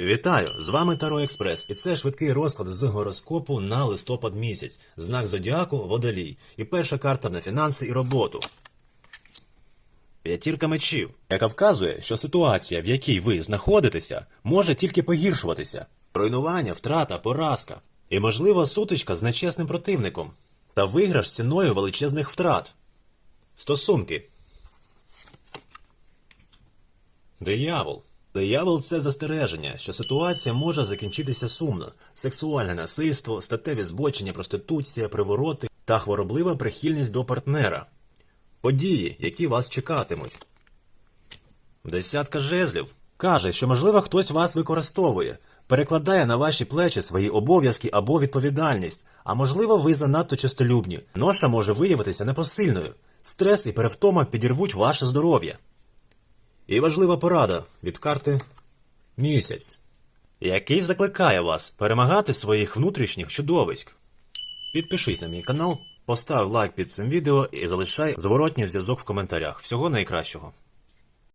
Вітаю! З вами Таро Експрес, і це швидкий розклад з гороскопу на листопад місяць, знак зодіаку Водолій. І перша карта на фінанси і роботу. П'ятірка мечів, яка вказує, що ситуація, в якій ви знаходитеся, може тільки погіршуватися. Руйнування, втрата, поразка. І, можливо, сутичка з нечесним противником. Та виграш ціною величезних втрат. Стосунки. Диявол. Диявол це застереження, що ситуація може закінчитися сумно: сексуальне насильство, статеві збочення, проституція, привороти та хвороблива прихильність до партнера. Події, які вас чекатимуть. Десятка жезлів каже, що можливо хтось вас використовує, перекладає на ваші плечі свої обов'язки або відповідальність, а можливо, ви занадто чистолюбні. Ноша може виявитися непосильною. Стрес і перевтома підірвуть ваше здоров'я. І важлива порада від карти Місяць, який закликає вас перемагати своїх внутрішніх чудовиськ. Підпишись на мій канал, постав лайк під цим відео і залишай зворотній зв'язок в коментарях. Всього найкращого.